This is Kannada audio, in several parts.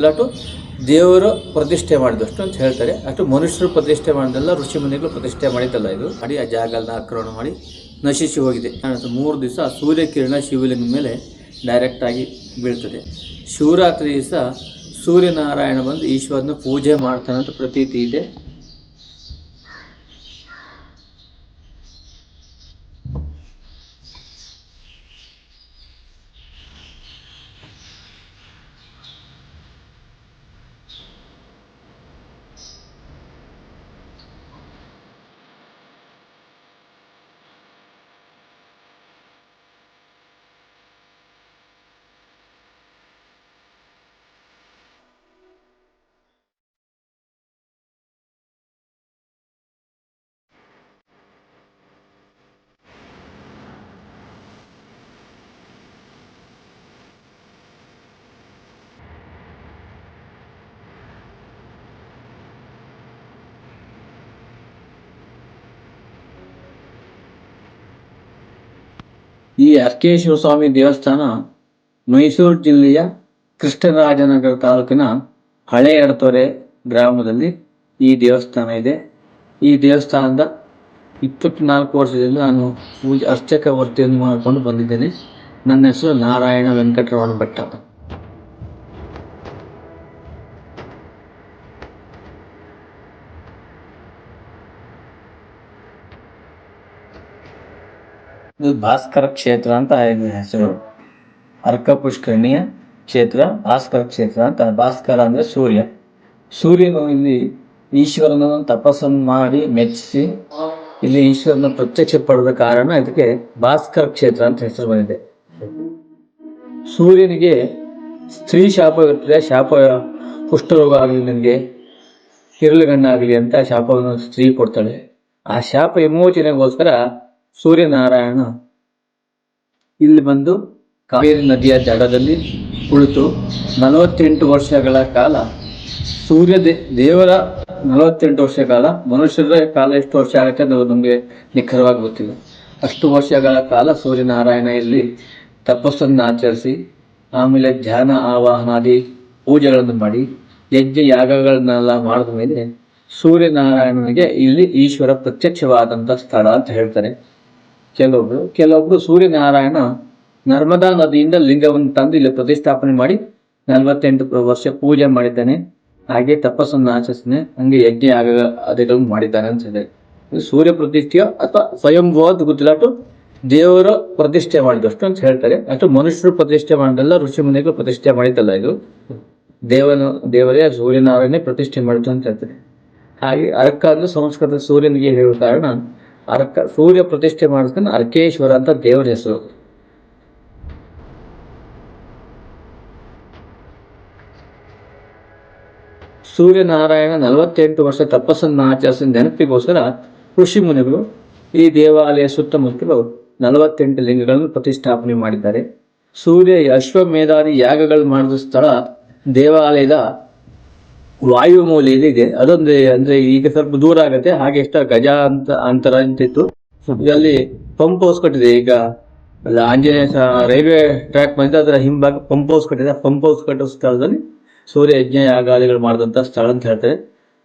ಅಷ್ಟು ದೇವರು ಪ್ರತಿಷ್ಠೆ ಮಾಡಿದಷ್ಟು ಅಂತ ಹೇಳ್ತಾರೆ. ಅಷ್ಟು ಮನುಷ್ಯರು ಪ್ರತಿಷ್ಠೆ ಮಾಡಿದಲ್ಲ, ಋಷಿ ಮುನಿಗಳು ಪ್ರತಿಷ್ಠೆ ಮಾಡಿದ್ದಲ್ಲ ಇದು. ಮಾಡಿ ಆ ಜಾಗಗಳನ್ನ ಆಕ್ರಮಣ ಮಾಡಿ ನಶಿಸಿ ಹೋಗಿದೆ. ಮೂರು ದಿವಸ ಸೂರ್ಯಕಿರಣ ಶಿವಲಿಂಗ ಮೇಲೆ ಡೈರೆಕ್ಟ್ ಆಗಿ ಬೀಳ್ತದೆ. ಶಿವರಾತ್ರಿ ದಿವಸ ಸೂರ್ಯನಾರಾಯಣ ಬಂದು ಈಶ್ವರನ ಪೂಜೆ ಮಾಡ್ತಾನಂತ ಪ್ರತೀತಿ ಇದೆ. ಈ ಅರ್ಕೇಶ್ವರ ಸ್ವಾಮಿ ದೇವಸ್ಥಾನ ಮೈಸೂರು ಜಿಲ್ಲೆಯ ಕೃಷ್ಣರಾಜನಗರ ತಾಲೂಕಿನ ಹಳೆ ಎಡತೊರೆ ಗ್ರಾಮದಲ್ಲಿ ಈ ದೇವಸ್ಥಾನ ಇದೆ. ಈ ದೇವಸ್ಥಾನದ ಇಪ್ಪತ್ನಾಲ್ಕು ವರ್ಷದಿಂದ ನಾನು ಪೂಜೆ ಅರ್ಚಕ ವೃತ್ತಿಯನ್ನು ಮಾಡಿಕೊಂಡು ಬಂದಿದ್ದೇನೆ. ನನ್ನ ಹೆಸರು ನಾರಾಯಣ ವೆಂಕಟರಮಣ ಭಟ್ಟ. ಇದು ಭಾಸ್ಕರ ಕ್ಷೇತ್ರ ಅಂತ ಇದೆ ಹೆಸರು. ಅರ್ಕ ಪುಷ್ಕರಣಿಯ ಕ್ಷೇತ್ರ, ಭಾಸ್ಕರ ಕ್ಷೇತ್ರ ಅಂತ. ಭಾಸ್ಕರ ಅಂದ್ರೆ ಸೂರ್ಯ. ಸೂರ್ಯನು ಇಲ್ಲಿ ಈಶ್ವರನ ತಪಸ್ಸನ್ನು ಮಾಡಿ ಮೆಚ್ಚಿಸಿ, ಇಲ್ಲಿ ಈಶ್ವರನ ಪ್ರತ್ಯಕ್ಷ ಪಡೆದ ಕಾರಣ ಇದಕ್ಕೆ ಭಾಸ್ಕರ ಕ್ಷೇತ್ರ ಅಂತ ಹೆಸರು ಬಂದಿದೆ. ಸೂರ್ಯನಿಗೆ ಸ್ತ್ರೀ ಶಾಪ ಇರ್ತದೆ ಶಾಪ ಕುಷ್ಠರೋಗ ಆಗಲಿ, ನನಗೆ ಕಿರುಳುಗಣ್ಣಾಗಲಿ ಅಂತ ಶಾಪವನ್ನು ಸ್ತ್ರೀ ಕೊಡ್ತಾಳೆ. ಆ ಶಾಪ ವಿಮೋಚನೆಗೋಸ್ಕರ ಸೂರ್ಯನಾರಾಯಣ ಇಲ್ಲಿ ಬಂದು ಕಾವೇರಿ ನದಿಯ ಜಡದಲ್ಲಿ ಕುಳಿತು ನಲವತ್ತೆಂಟು ವರ್ಷಗಳ ಕಾಲ ಸೂರ್ಯ ದೇವರ ನಲವತ್ತೆಂಟು ವರ್ಷ ಕಾಲ ಮನುಷ್ಯರ ಕಾಲ ಎಷ್ಟು ವರ್ಷ ಆಗುತ್ತೆ ಅದು ನಮಗೆ ನಿಖರವಾಗಿ ಗೊತ್ತಿಲ್ಲ. ಅಷ್ಟು ವರ್ಷಗಳ ಕಾಲ ಸೂರ್ಯನಾರಾಯಣ ಇಲ್ಲಿ ತಪಸ್ಸನ್ನು ಆಚರಿಸಿ, ಆಮೇಲೆ ಧ್ಯಾನ, ಆವಾಹನಾದಿ ಪೂಜೆಗಳನ್ನು ಮಾಡಿ, ಯಜ್ಞ, ಯಾಗಗಳನ್ನೆಲ್ಲ ಮಾಡಿದ ಮೇಲೆ ಸೂರ್ಯನಾರಾಯಣನಿಗೆ ಇಲ್ಲಿ ಈಶ್ವರ ಪ್ರತ್ಯಕ್ಷವಾದಂಥ ಸ್ಥಳ ಅಂತ ಹೇಳ್ತಾರೆ. ಕೆಲವೊಬ್ರು ಕೆಲವೊಬ್ರು ಸೂರ್ಯನಾರಾಯಣ ನರ್ಮದಾ ನದಿಯಿಂದ ಲಿಂಗವನ್ನು ತಂದು ಇಲ್ಲಿ ಪ್ರತಿಷ್ಠಾಪನೆ ಮಾಡಿ ನಲವತ್ತೆಂಟು ವರ್ಷ ಪೂಜೆ ಮಾಡಿದ್ದಾನೆ. ಹಾಗೆ ತಪಸ್ಸನ್ನು ಆಚರಿಸಿದ್ದಾನೆ ಹಂಗೆ ಯಜ್ಞ ಆಗ ಅದೆಲ್ಲವನ್ನು ಮಾಡಿದ್ದಾನೆ ಇದು ಸೂರ್ಯ ಪ್ರತಿಷ್ಠೆಯ ಅಥವಾ ಸ್ವಯಂಭೂ ಅಂತ ಗೊತ್ತಿಲ್ಲ ಅಷ್ಟು ದೇವರ ಪ್ರತಿಷ್ಠೆ ಮಾಡಿದಷ್ಟು ಅಂತ ಹೇಳ್ತಾರೆ. ಅಷ್ಟು ಮನುಷ್ಯರು ಪ್ರತಿಷ್ಠೆ ಮಾಡಿದಲ್ಲ ಋಷಿ ಮುನಿಗಳು ಪ್ರತಿಷ್ಠೆ ಮಾಡಿದ್ದಲ್ಲ ಇದು. ದೇವನ, ದೇವರೇ ಸೂರ್ಯನಾರಾಯಣನೇ ಪ್ರತಿಷ್ಠೆ ಮಾಡಿದ್ದು ಅಂತ ಹೇಳ್ತಾರೆ. ಹಾಗೆ ಅದಕ್ಕಾದ್ರೂ ಸಂಸ್ಕೃತ ಸೂರ್ಯನಿಗೆ ಹೇಳುವ ಕಾರಣ ಅರ್ಕ ಸೂರ್ಯ ಪ್ರತಿಷ್ಠೆ ಮಾಡಿಸ್ಕೊಂಡು ಅರ್ಕೇಶ್ವರ ಅಂತ ದೇವರ ಹೆಸರು. ಸೂರ್ಯನಾರಾಯಣ ನಲವತ್ತೆಂಟು ವರ್ಷ ತಪಸ್ಸನ್ನು ಆಚರಿಸಿದ ನೆನಪಿಗೋಸ್ಕರ ಋಷಿ ಮುನಿಗಳು ಈ ದೇವಾಲಯ ಸುತ್ತಮುತ್ತಲು ನಲವತ್ತೆಂಟು ಲಿಂಗಗಳನ್ನು ಪ್ರತಿಷ್ಠಾಪನೆ ಮಾಡಿದ್ದಾರೆ. ಸೂರ್ಯ ಅಶ್ವಮೇಧಾದಿ ಯಾಗಗಳು ಮಾಡಿದ ಸ್ಥಳ ದೇವಾಲಯದ ವಾಯು ಮೂಲೆಯಲ್ಲಿ ಇದೆ ಅದೊಂದು ಅಂದ್ರೆ ಈಗ ಸ್ವಲ್ಪ ದೂರ ಆಗುತ್ತೆ. ಹಾಗೆ ಎಷ್ಟು ಗಜ ಅಂತ ಅಂತರ ಅಂತಿತ್ತು. ಇದರಲ್ಲಿ ಪಂಪ್ ಹೌಸ್ ಕಟ್ಟಿದೆ. ಈಗ ಆಂಜನೇಯ ರೈಲ್ವೆ ಟ್ರ್ಯಾಕ್ ಬಂದಿದೆ. ಅದರ ಹಿಂಭಾಗ ಪಂಪ್ ಹೌಸ್ ಕಟ್ಟಿದೆ. ಪಂಪ್ ಹೌಸ್ ಕಟ್ಟೋ ಸ್ಥಳದಲ್ಲಿ ಸೂರ್ಯ ಯಜ್ಞ ಯಾಗಾದಿಗಳು ಮಾಡಿದಂಥ ಸ್ಥಳ ಅಂತ ಹೇಳ್ತಾರೆ.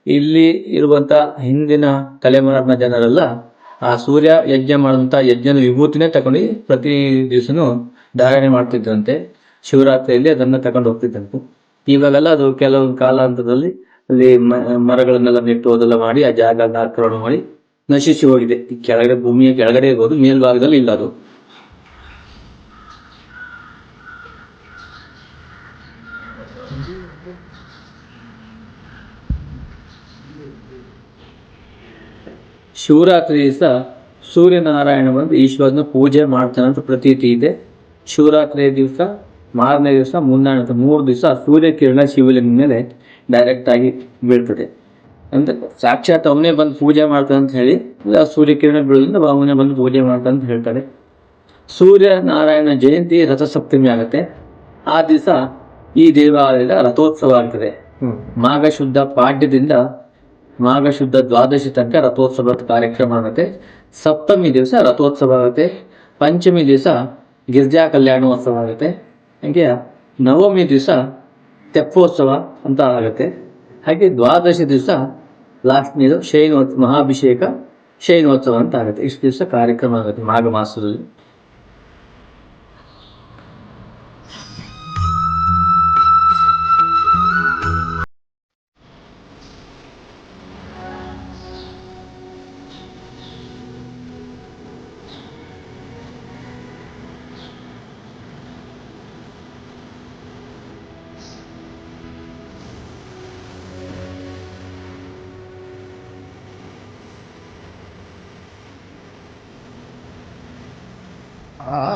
ಇಲ್ಲಿ ಇರುವಂತ ಹಿಂದಿನ ತಲೆಮಾರಿನ ಜನರೆಲ್ಲ ಆ ಸೂರ್ಯ ಯಜ್ಞ ಮಾಡಿದಂಥ ಯಜ್ಞದ ವಿಭೂತಿನೇ ತಗೊಂಡು ಪ್ರತಿ ದಿವಸನೂ ಧಾರಣೆ ಮಾಡ್ತಿದ್ರಂತೆ. ಶಿವರಾತ್ರಿಯಲ್ಲಿ ಅದನ್ನ ತಗೊಂಡು ಹೋಗ್ತಿದ್ದಂತೆ ಇವಾಗೆಲ್ಲ ಅದು ಕೆಲವು ಕಾಲಾಂತರದಲ್ಲಿ ಅಲ್ಲಿ ಮರಗಳನ್ನೆಲ್ಲ ನೆಟ್ಟು ಅದೆಲ್ಲ ಮಾಡಿ ಆ ಜಾಗ ಆಕ್ರಮಣ ಮಾಡಿ ನಶಿಸಿ ಹೋಗಿದೆ. ಕೆಳಗಡೆ ಭೂಮಿಯ ಕೆಳಗಡೆ ಇರ್ಬೋದು, ಮೇಲ್ಭಾಗದಲ್ಲಿ ಇಲ್ಲ ಅದು. ಶಿವರಾತ್ರಿ ದಿವಸ ಸೂರ್ಯನಾರಾಯಣ ಬಂದು ಈಶ್ವರನ ಪೂಜೆ ಮಾಡ್ತಾನಂತ ಪ್ರತೀತಿ ಇದೆ. ಶಿವರಾತ್ರಿ ದಿವಸ ಮಾರನೇ ದಿವಸ ಮುಂದಾಣ ಮೂರು ದಿವಸ ಸೂರ್ಯ ಕಿರಣ ಶಿವಲಿಂಗ ಮೇಲೆ ಡೈರೆಕ್ಟ್ ಆಗಿ ಬೀಳ್ತದೆ. ಅಂದ್ರೆ ಸಾಕ್ಷಾತ್ ಅವನೇ ಬಂದು ಪೂಜೆ ಮಾಡ್ತಾನೆ ಅಂತ ಹೇಳಿ ಆ ಸೂರ್ಯ ಕಿರಣ ಬೀಳೋದ್ರಿಂದ ಅವನೇ ಬಂದು ಪೂಜೆ ಮಾಡ್ತಾನೆ ಅಂತ ಹೇಳ್ತಾರೆ. ಸೂರ್ಯ ನಾರಾಯಣ ಜಯಂತಿ ರಥಸಪ್ತಮಿ ಆಗುತ್ತೆ. ಆ ದಿವಸ ಈ ದೇವಾಲಯದ ರಥೋತ್ಸವ ಆಗ್ತದೆ. ಮಾಘ ಶುದ್ಧ ಪಾಡ್ಯದಿಂದ ಮಾಘ ಶುದ್ಧ ದ್ವಾದಶಿ ತನಕ ರಥೋತ್ಸವದ ಕಾರ್ಯಕ್ರಮ ಆಗುತ್ತೆ. ಸಪ್ತಮಿ ದಿವಸ ರಥೋತ್ಸವ ಆಗುತ್ತೆ. ಪಂಚಮಿ ದಿವಸ ಗಿರ್ಜಾ ಕಲ್ಯಾಣೋತ್ಸವ ಆಗುತ್ತೆ. ಹಾಗೆ ನವಮಿ ದಿವಸ ತೆಪ್ಪೋತ್ಸವ ಅಂತ ಆಗುತ್ತೆ. ಹಾಗೆ ದ್ವಾದಶಿ ದಿವಸ ಲಾಸ್ಟ್ನೇದು ಶಯನೋತ್ಸವ ಮಹಾಭಿಷೇಕ ಶಯನೋತ್ಸವ ಅಂತ ಆಗುತ್ತೆ. ಇಷ್ಟು ದಿವಸ ಕಾರ್ಯಕ್ರಮ ಆಗುತ್ತೆ ಮಾಘ ಮಾಸದಲ್ಲಿ. Ah.